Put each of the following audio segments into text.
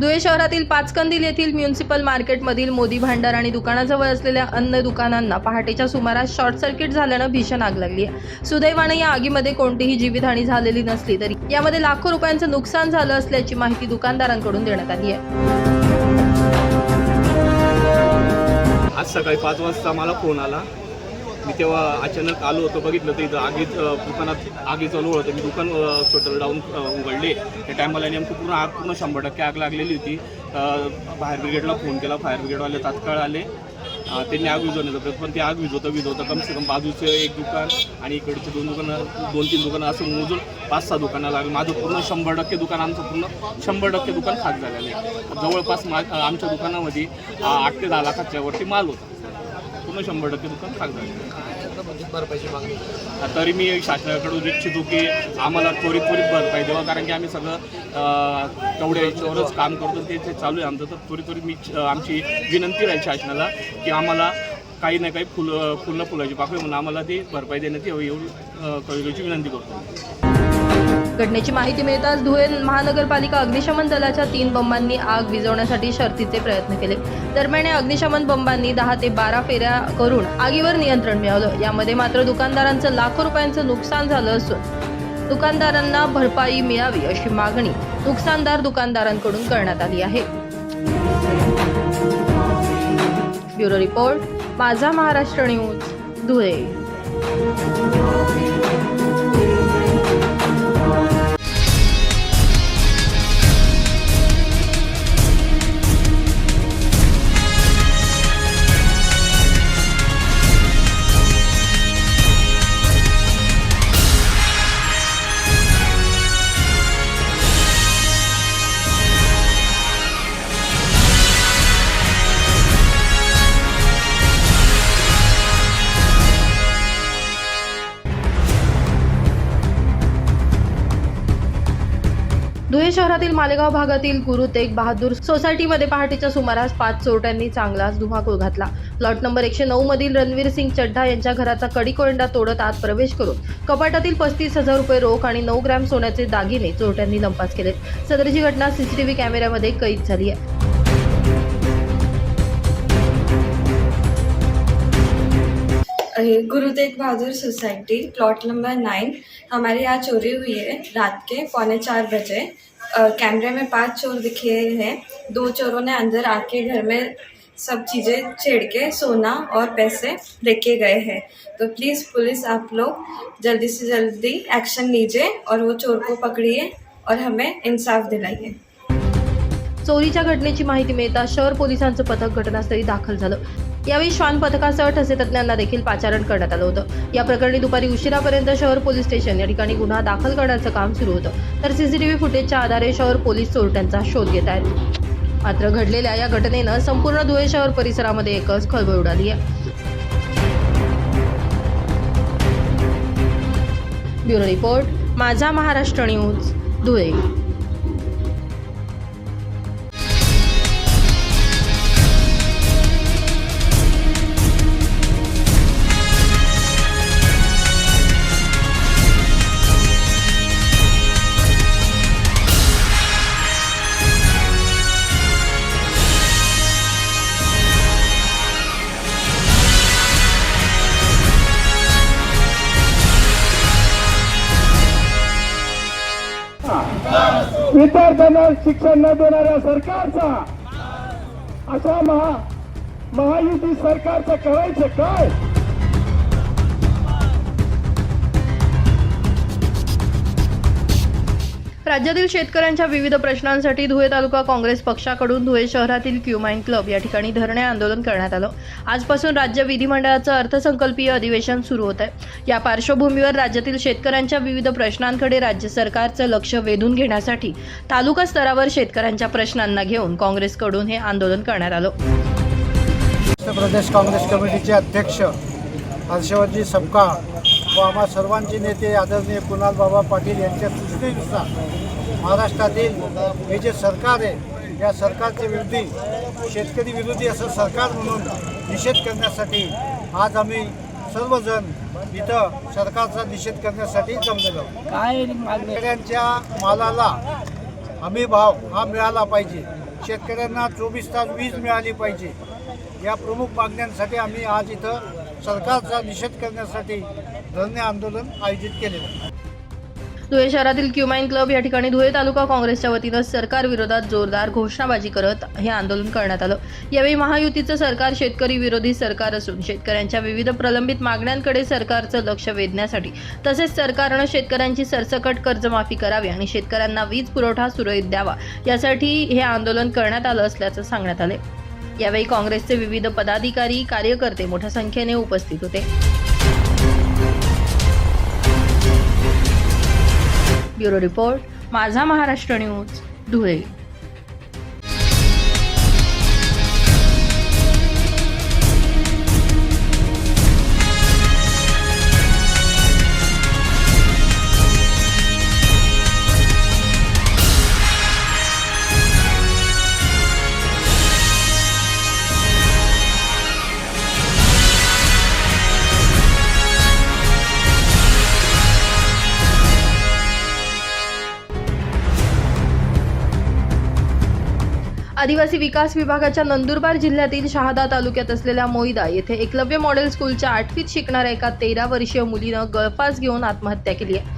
धुळे शहरातील पाचकंदील येथील म्युन्सिपल मार्केटमधील मोदी भांडार आणि दुकानाजवळ असलेल्या अन्न दुकानांना पहाटेच्या सुमारास शॉर्ट सर्किट झाल्यानं भीषण आग लागली आहे. सुदैवानं या आगीमध्ये कोणतीही जीवितहानी झालेली नसली तरी यामध्ये लाखो रुपयांचं नुकसान झालं असल्याची माहिती दुकानदारांकडून देण्यात आली आहे. आज सकाळी पाच वाजता मला फोन आला. मी तेव्हा अचानक आलो होतो बघितलं तर इथं आगीत दुकानात आगी चालू होतं. मी दुकान शटर लावून उघडले. त्या टायमाला नेमकं पूर्ण आग पूर्ण शंभर टक्के आग लागलेली होती. फायर ब्रिगेडला फोन केला. फायर ब्रिगेडवाले तात्काळ आले. त्यांनी आग विझवण्याचा प्रयत्न पण ते आग विझवतं विझवतं कमसे कम बाजूचं एक दुकान आणि इकडचे दोन दुकानं दोन तीन दुकानं असं मोजून पाच सहा दुकानं लागली. माझं पूर्ण शंभर टक्के दुकान आमचं पूर्ण शंभर टक्के दुकान खाक झालेलं आहे. जवळपास मा आमच्या दुकानामध्ये आठ ते दहा लाखाच्या वरती माल होता. पूर्ण शंभर टक्के दुकान आहे. तरी मी शासनाकडून इच्छितो की आम्हाला त्वरित त्वरित भरपाई द्यावा कारण की आम्ही सगळं तेवढ्या याच्यावरच काम करतो ते चालू आहे आमचं. तर त्वरित त्वरित मी आमची विनंती राहील शासनाला की आम्हाला काही ना काही फुल फुलं फुलाची पाकळी म्हणून आम्हाला ती भरपाई देण्यात यावी एवढी कळकळीची विनंती करतो. घटनेची माहिती मिळताच धुळे महानगरपालिका अग्निशमन दलाच्या तीन बंबांनी आग विझवण्यासाठी शर्थीचे प्रयत्न केले. दरम्यान या अग्निशमन बंबांनी दहा ते बारा फेऱ्या करून आगीवर नियंत्रण मिळवलं. यामध्ये मात्र दुकानदारांचं लाखो रुपयांचं नुकसान झालं असून दुकानदारांना भरपाई मिळावी अशी मागणी नुकसानदार दुकानदारांकडून करण्यात आली आहे. ब्युरो रिपोर्ट माझा महाराष्ट्र न्यूज धुळे. धुळे शहरातील मालेगाव भागातील गुरु तेग बहादूर सोसायटीमध्ये पहाटेच्या सुमारास पाच चोरट्यांनी चांगलाच धुमाकूळ घातला. प्लॉट नंबर एकशे नऊ मधील रणवीर सिंग चड्ढा यांच्या घराचा कडीकोंडा तोडत आत प्रवेश करून कपाटातील पस्तीस हजार रुपये रोख आणि नऊ ग्रॅम सोन्याचे दागिने चोरट्यांनी लंपास केले सदरची घटना सीसीटीव्ही कॅमेऱ्यामध्ये कैद झाली आहे. ये Guru Tegh Bahadur society plot number nine हमारे यहाँ चोरी हुई है रात के पौने चार बजे. कैमरे में पांच चोर दिखे हैं. दो चोरों ने अंदर आके घर में सब चीज़ें छेड़ के सोना और पैसे लेके गए हैं. तो प्लीज़ पुलिस आप लोग जल्दी से जल्दी एक्शन लीजिए और वो चोर को पकड़िए और हमें इंसाफ दिलाइए. चोरीच्या घटनेची माहिती मिळताच शहर पोलिसांचं पथक घटनास्थळी दाखल झालं. यावेळी श्वान पथकासह ठसे तज्ज्ञांना देखील पाचारण करण्यात आलं होतं. या प्रकरणी दुपारी उशिरापर्यंत शहर पोलीस स्टेशन या ठिकाणी गुन्हा दाखल करण्याचं काम सुरू होतं. तर सीसीटीव्ही फुटेजच्या आधारे शहर पोलीस चोरट्यांचा शोध घेत आहेत. मात्र घडलेल्या या घटनेनं संपूर्ण धुळे शहर परिसरामध्ये एकच खळबळ उडाली आहे. ब्युरो रिपोर्ट माझा महाराष्ट्र न्यूज धुळे. विद्यार्थ्यांना शिक्षण न देणाऱ्या सरकारचा अशा महा महायुती सरकारचं करायचं काय? राज्यातील शेतकऱ्यांच्या विविध प्रश्नांसाठी धुळे तालुका काँग्रेस पक्षाकडून धुळे शहरातील क्युमाइन क्लब या ठिकाणी धरणे आंदोलन करण्यात आलं. आजपासून राज्य विधिमंडळाचं अर्थसंकल्पीय अधिवेशन सुरू होत आहे या पार्श्वभूमीवर राज्यातील शेतकऱ्यांच्या विविध प्रश्नांकडे राज्य सरकारचं लक्ष वेधून घेण्यासाठी तालुका स्तरावर शेतकऱ्यांच्या प्रश्नांना घेऊन काँग्रेसकडून हे आंदोलन करण्यात आलं. प्रदेश काँग्रेस कमिटीचे अध्यक्ष हर्षवर्जी सपकाळ आम्हा सर्वांचे नेते आदरणीय कुणाल बाबा पाटील यांच्या सूचनेनुसार महाराष्ट्रातील हे जे सरकार आहे या सरकारच्या विरोधी शेतकरी विरोधी असं सरकार म्हणून निषेध करण्यासाठी आज आम्ही सर्वजण इथं सरकारचा निषेध करण्यासाठी जमलेलो काय शेतकऱ्यांच्या मालाला हमी भाव हा मिळाला पाहिजे. शेतकऱ्यांना चोवीस तास वीज मिळाली पाहिजे. या प्रमुख मागण्यांसाठी आम्ही आज इथं सरकारचा निषेध करण्यासाठी धरणे आंदोलन आयोजित केलेलं धुळे शहरातील क्युमाइन क्लब या ठिकाणी धुळे तालुका काँग्रेसच्या वतीनं सरकार विरोधात जोरदार घोषणाबाजी करत हे आंदोलन करण्यात आलं. यावेळी महायुतीचं सरकार शेतकरी विरोधी सरकार असून शेतकऱ्यांच्या विविध प्रलंबित मागण्यांकडे सरकारचं लक्ष वेधण्यासाठी तसेच सरकारनं शेतकऱ्यांची सरसकट कर्जमाफी करावी आणि शेतकऱ्यांना वीज पुरवठा सुरळीत द्यावा यासाठी हे आंदोलन करण्यात आलं असल्याचं सांगण्यात आले यावेळी काँग्रेसचे विविध पदाधिकारी कार्यकर्ते मोठ्या संख्येने उपस्थित होते. ब्युरो रिपोर्ट माझा महाराष्ट्र न्यूज धुळे. आदिवासी विकास विभागाच्या नंदुरबार जिल्ह्यातील शहादा तालुक्यात असलेल्या मोईदा येथे एकलव्य मॉडेल स्कूलच्या आठवीत शिकणाऱ्या एका तेरा वर्षीय मुलीनं गळफास घेऊन आत्महत्या केली आहे.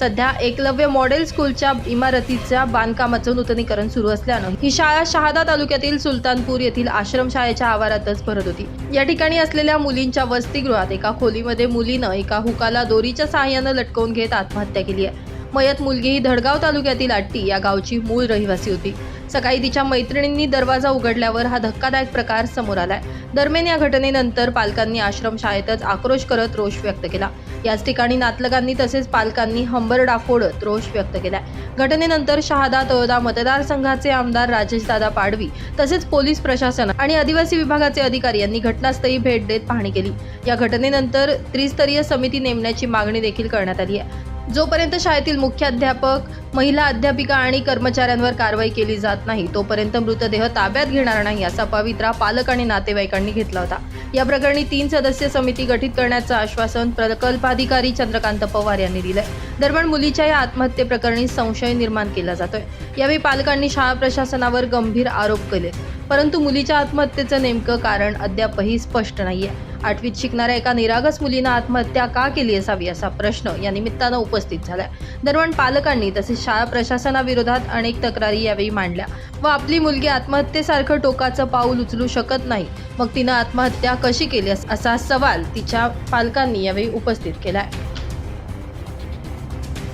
सध्या एकलव्य मॉडेल स्कूलच्या इमारतीच्या बांधकामाचं नूतनीकरण सुरू असल्यानं ही शाळा शहादा तालुक्यातील सुलतानपूर येथील आश्रमशाळेच्या आवारातच भरत होती. या ठिकाणी असलेल्या मुलींच्या वसतिगृहात एका खोलीमध्ये मुलीनं एका हुकाला दोरीच्या सहाय्यानं लटकवून घेत आत्महत्या केली आहे. मयत मुलगी ही धडगाव तालुक्यातील आट्टी या गावची मूळ रहिवासी होती. सकाळी तिच्या मैत्रिणींनी दरवाजा उघडल्यावर हा धक्कादायक प्रकार समोर आलाय. दरम्यान या घटनेनंतर पालकांनी आश्रमशाळेतच आक्रोश करत रोष व्यक्त केला. याच ठिकाणी नातलगांनी तसेच पालकांनी हंबरडा फोडत रोष व्यक्त केलाय. घटनेनंतर शहादा तळोदा मतदारसंघाचे आमदार राजेशदादा पाडवी तसेच पोलीस प्रशासन आणि आदिवासी विभागाचे अधिकारी यांनी घटनास्थळी भेट देत पाहणी केली. या घटनेनंतर त्रिस्तरीय समिती नेमण्याची मागणी देखील करण्यात आली आहे. जोपर्यंत शाळेतील मुख्याध्यापक महिला अध्यापिका आणि कर्मचाऱ्यांवर कारवाई केली जात नाही तोपर्यंत मृतदेह ताब्यात घेणार नाही असा पवित्रा पालक आणि नातेवाईकांनी घेतला होता. या प्रकरणी तीन सदस्य समिती गठीत करण्याचं आश्वासन प्रकल्पाधिकारी चंद्रकांत पवार यांनी दिलंय. दरम्यान मुलीच्या या आत्महत्येप्रकरणी संशय निर्माण केला जातोय. यावेळी पालकांनी शाळा प्रशासनावर गंभीर आरोप केले. परंतु मुलीच्या आत्महत्येचं नेमकं कारण अद्यापही स्पष्ट नाहीये. आठवीत शिकणाऱ्या एका निरागस मुलीनं आत्महत्या का केली असावी असा प्रश्न या निमित्तानं उपस्थित झालाय. दरम्यान पालकांनी तसेच शाळा प्रशासनाविरोधात अनेक तक्रारी यावेळी मांडल्या व आपली मुलगी आत्महत्येसारखं टोकाचं पाऊल उचलू शकत नाही. मग तिनं आत्महत्या कशी केली असा सवाल तिच्या पालकांनी यावेळी उपस्थित केलाय.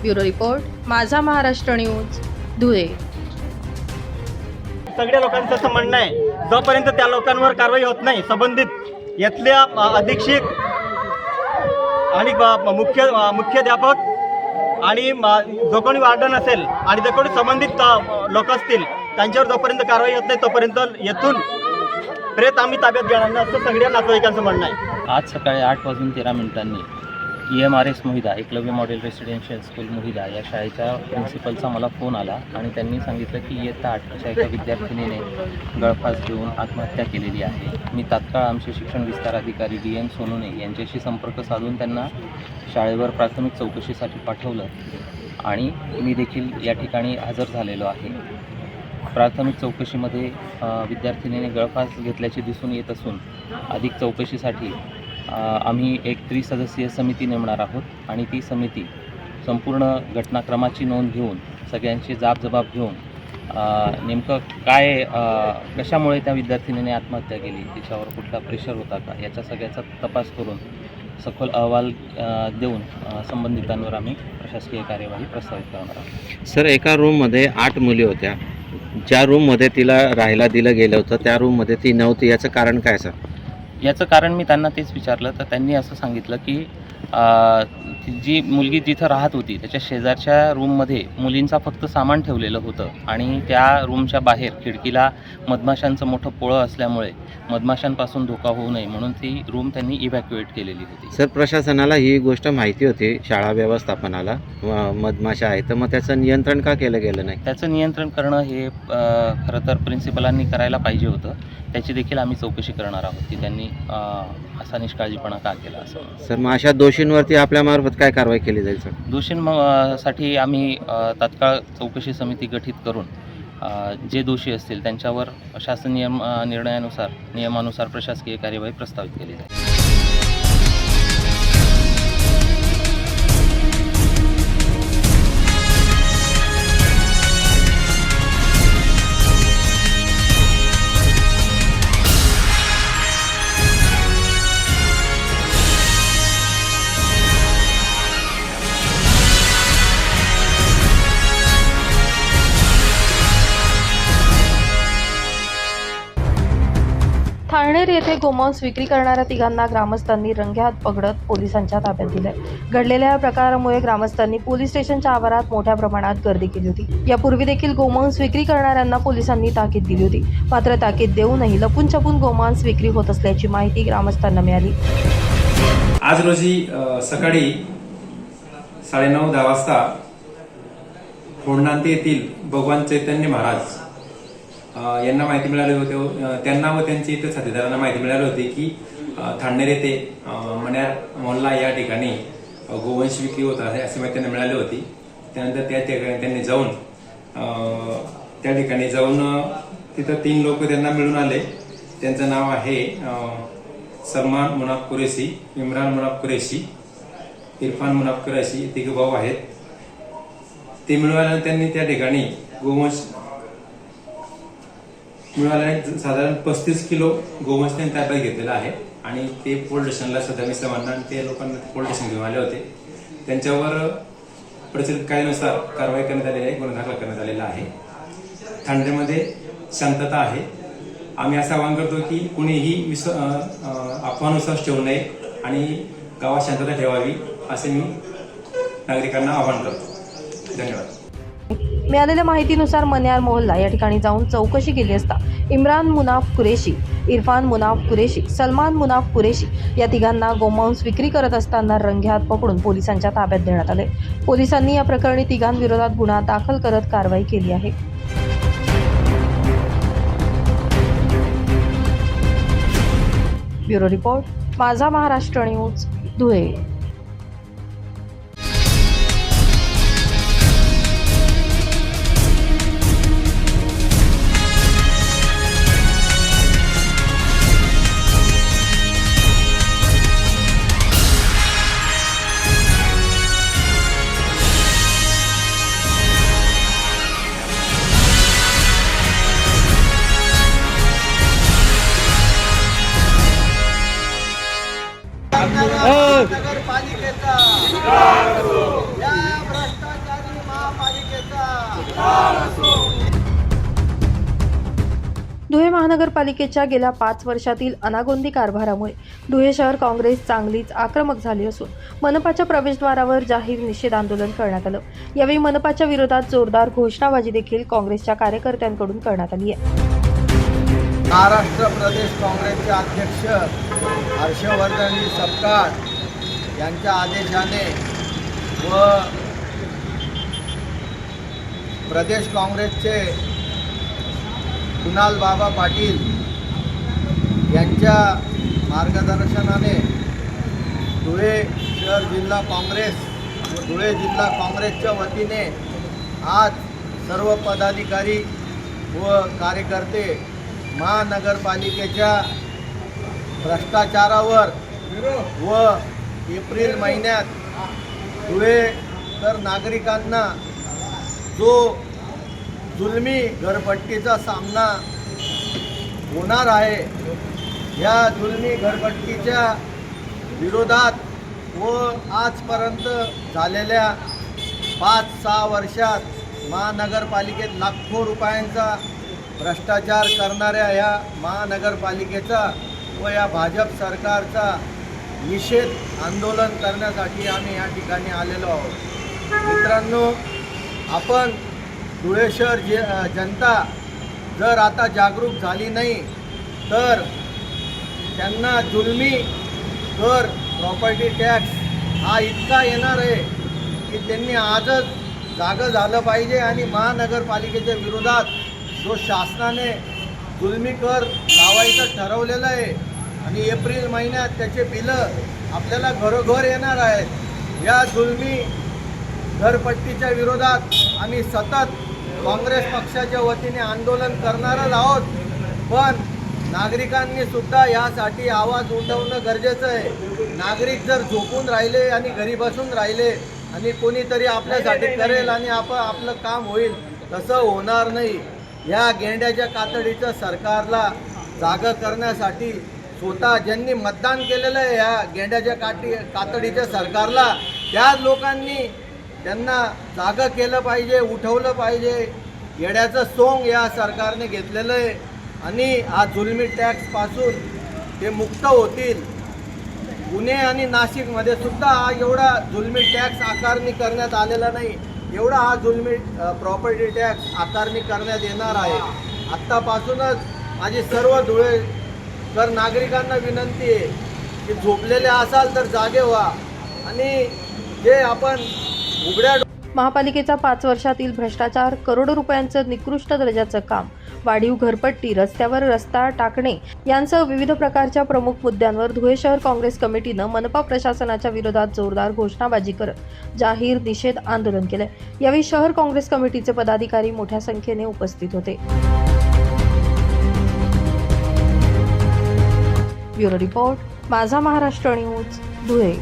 ब्युरो रिपोर्ट माझा महाराष्ट्र न्यूज धुळे. सगळ्या लोकांचं असं म्हणणं आहे. जोपर्यंत त्या लोकांवर कारवाई होत नाही संबंधित येथल्या अधीक्षक आणि मुख्य मुख्याध्यापक आणि जो कोणी वार्डन असेल आणि जो कोणी संबंधित लोक असतील त्यांच्यावर जोपर्यंत कारवाई होत नाही तोपर्यंत येथून प्रेत आम्ही ताब्यात घेणार नाही असं सगळ्या नातेवाईकांचं म्हणणं आहे. आज सकाळी आठ वाजून तेरा मिनिटांनी E M R S Mohida Eklavya model residential school Mohida या शाळेच्या प्रिन्सिपलचा मला फोन आला आणि त्यांनी सांगितलं की इयत्ता आठच्या एका विद्यार्थिनीने गळफास घेऊन आत्महत्या केलेली आहे. मी तात्काळ आमचे शिक्षण विस्तार अधिकारी डी एन सोनुने यांच्याशी संपर्क साधून त्यांना शाळेवर प्राथमिक चौकशीसाठी पाठवलं आणि मी देखील या ठिकाणी हजर झालेलो आहे. प्राथमिक चौकशीमध्ये विद्यार्थिनीने गळफास घेतल्याचे दिसून येत असून अधिक चौकशीसाठी आम्ही एक त्रिसदस्यीय समिती नेमणार आहोत आणि ती समिती संपूर्ण घटनाक्रमाची नोंद घेऊन सगळ्यांची जाबजबाब घेऊन नेमकं काय कशामुळे त्या विद्यार्थिनीने आत्महत्या केली तिच्यावर कुठला प्रेशर होता का याच्या सगळ्याचा तपास करून सखोल अहवाल देऊन संबंधितांवर आम्ही प्रशासकीय कार्यवाही प्रस्तावित करणार आहोत. सर एका रूममध्ये आठ मुली होत्या. ज्या रूममध्ये तिला राहायला दिलं गेलं होतं त्या रूममध्ये ती नव्हती. याचं कारण काय सर? याचं कारण मी त्यांना तेच विचारलं तर त्यांनी असं सांगितलं की जी मुलगी जिथं राहत होती त्याच्या शेजारच्या रूममध्ये मुलींचा फक्त सामान ठेवलेलं होतं आणि त्या रूमच्या बाहेर खिडकीला मधमाशांचं मोठं पोळं असल्यामुळे मधमाशांपासून धोका होऊ नये म्हणून ती रूम त्यांनी इव्हॅक्युएट केलेली होती. सर प्रशासनाला ही गोष्ट माहिती होती शाळा व्यवस्थापनाला. मधमाशा आहे तर मग त्याचं नियंत्रण का केलं गेलं नाही? त्याचं नियंत्रण करणं हे खरं तर प्रिन्सिपलांनी करायला पाहिजे होतं. त्याची देखील आम्ही चौकशी करणार आहोत की त्यांनी असा निष्काळजीपणा का केला असं. सर मग अशा दोषींवरती आपल्यामार्फत काय कारवाई केली जाईल सर? दोषींसाठी आम्ही तात्काळ चौकशी समिती गठीत करून जे दोषी असतील त्यांच्यावर शासन नियम निर्णयानुसार नियमानुसार प्रशासकीय कार्यवाही प्रस्तावित केली जाईल. थाळनेर येथे गोमांस विक्री करणाऱ्या तिघांना ग्रामस्थांनी रंग्यात पकडत पोलिसांच्या ताब्यात दिले. घडलेल्या या प्रकारामुळे ग्रामस्थांनी पोलीस स्टेशनच्या आवारात मोठ्या प्रमाणात गर्दी केली होती. यापूर्वी देखील गोमांस विक्री करणाऱ्यांना पोलिसांनी ताकीद दिली होती. मात्र ताकीद देऊनही लपून छपून गोमांस विक्री होत असल्याची माहिती ग्रामस्थांना मिळाली. आज रोजी सकाळी साडेनऊ दहा वाजता येथील भगवान चैतन्य महाराज यांना माहिती मिळाली होती त्यांना व त्यांच्या इतर साथीदारांना माहिती मिळाली होती की थांडनेर येथे मण्यार मोहल्ला या ठिकाणी गोवंश विक्री होत आहे अशी माहिती त्यांना मिळाली होती. त्यानंतर त्या ठिकाणी त्यांनी जाऊन त्या ठिकाणी जाऊन तिथं तीन लोक त्यांना मिळून आले. त्यांचं नाव आहे सलमान मुनाफ कुरेशी इम्रान मुनाफ कुरेशी इरफान मुनाफ कुरेशी तिघे भाऊ आहेत. ते मिळवल्यानंतर त्यांनी त्या ठिकाणी गोवंश मिळाल्याने साधारण पस्तीस किलो गोवंश त्यांनी ताब्यात घेतलेला आहे. आणि ते पोलीस स्टेशनला सध्या मिसळवांना आणि ते लोकांना पोलीस स्टेशन घेऊन आले होते. त्यांच्यावर प्रचलित कायनुसार कारवाई करण्यात आलेली आहे गुन्हा दाखल करण्यात आलेला आहे. ठाण्यामध्ये शांतता आहे. आम्ही असं आवाहन करतो की कुणीही विस अफवानुसार ठेवू नये आणि गावात शांतता ठेवावी असे मी नागरिकांना आवाहन करतो. धन्यवाद. मिळालेल्या माहितीनुसार मन्यार मोहल्ला या ठिकाणी जाऊन चौकशी केली असता इम्रान मुनाफ कुरेशी इरफान मुनाफ कुरेशी सलमान मुनाफ कुरेशी या तिघांना गोमांस विक्री करत असताना रंगेहात पकडून पोलिसांच्या ताब्यात देण्यात आले. पोलिसांनी या प्रकरणी तिघांविरोधात गुन्हा दाखल करत कारवाई केली आहे. ब्युरो रिपोर्ट माझा महाराष्ट्र न्यूज धुळे. महानगरपालिकेच्या गेल्या पाच वर्षातील अनागोंदी कारभारामुळे धुळे शहर काँग्रेस चांगलीच आक्रमक झाली असून मनपाच्या प्रवेशद्वारावर जाहीर निषेध आंदोलन करण्यात आलं. यावेळी मनपाच्या विरोधात जोरदार घोषणाबाजी देखील काँग्रेसच्या कार्यकर्त्यांकडून करण्यात आली आहे. महाराष्ट्र प्रदेश काँग्रेसचे अध्यक्ष हर्षवर्धन सपकाळ यांच्या आदेशाने व प्रदेश काँग्रेसचे कुणाल बाबा पाटील यांच्या मार्गदर्शनाने धुळे शहर जिल्हा काँग्रेस व धुळे जिल्हा काँग्रेसच्या वतीने आज सर्व पदाधिकारी व कार्यकर्ते महानगरपालिकेच्या भ्रष्टाचारावर व एप्रिल महिन्यात धुळे तर नागरिकांना जो जुलमी घरपट्टीचा सामना होणार आहे. या जुलमी घरपट्टीच्या विरोधात व आजपर्यंत झालेल्या पाच सहा वर्षात महानगरपालिकेत लाखो रुपयांचा भ्रष्टाचार करणाऱ्या या महानगरपालिकेचा व या भाजप सरकारचा निषेध आंदोलन करण्यासाठी आम्ही या ठिकाणी आलेलो आहोत. मित्रांनो आपण धुळे शहर जे जनता जर आता जागरूक झाली नाही तर त्यांना जुलमी कर प्रॉपर्टी टॅक्स हा इतका येणार आहे की त्यांनी आजच जागं झालं पाहिजे आणि महानगरपालिकेच्या विरोधात जो शासनाने जुलमी कर लावायचं ठरवलेलं आहे आणि एप्रिल महिन्यात त्याचे बिलं आपल्याला घरोघर येणार आहेत या जुलमी घरपट्टीच्या विरोधात आम्ही सतत काँग्रेस पक्षाच्या वतीने आंदोलन करणारच आहोत. पण नागरिकांनी सुद्धा यासाठी आवाज उठवणं गरजेचं आहे. नागरिक जर झोपून राहिले आणि घरी बसून राहिले आणि कोणीतरी आपल्यासाठी करेल आणि आपण आपलं काम होईल तसं होणार नाही. या गेंड्याच्या कातडीचं सरकारला जागं करण्यासाठी स्वतः ज्यांनी मतदान केलेलं आहे या गेंड्याच्या काठी कातडीच्या सरकारला त्याच लोकांनी त्यांना जागं केलं पाहिजे उठवलं पाहिजे. येड्याचं सोंग या सरकारने घेतलेलं आहे. आणि हा जुलमी टॅक्सपासून ते मुक्त होतील. पुणे आणि नाशिकमध्ये सुद्धा हा एवढा जुलमी टॅक्स आकारणी करण्यात आलेला नाही. एवढा हा जुलमी प्रॉपर्टी टॅक्स आकारणी करण्यात येणार आहे. आत्तापासूनच माझी सर्व धुळे तर नागरिकांना विनंती आहे की झोपलेले असाल तर जागे व्हा. आणि जे आपण उघड्या महापालिकेचा पाच वर्षातील भ्रष्टाचार करोडो रुपयांचं निकृष्ट दर्जाचं काम वाढीव घरपट्टी रस्त्यावर रस्ता टाकणे यांसह विविध प्रकारच्या प्रमुख मुद्द्यांवर धुळे शहर काँग्रेस कमिटीनं मनपा प्रशासनाच्या विरोधात जोरदार घोषणाबाजी करत जाहीर निषेध आंदोलन केलं यावेळी शहर काँग्रेस कमिटीचे पदाधिकारी मोठ्या संख्येने उपस्थित होते. ब्युरो रिपोर्ट माझा महाराष्ट्र न्यूज धुळे.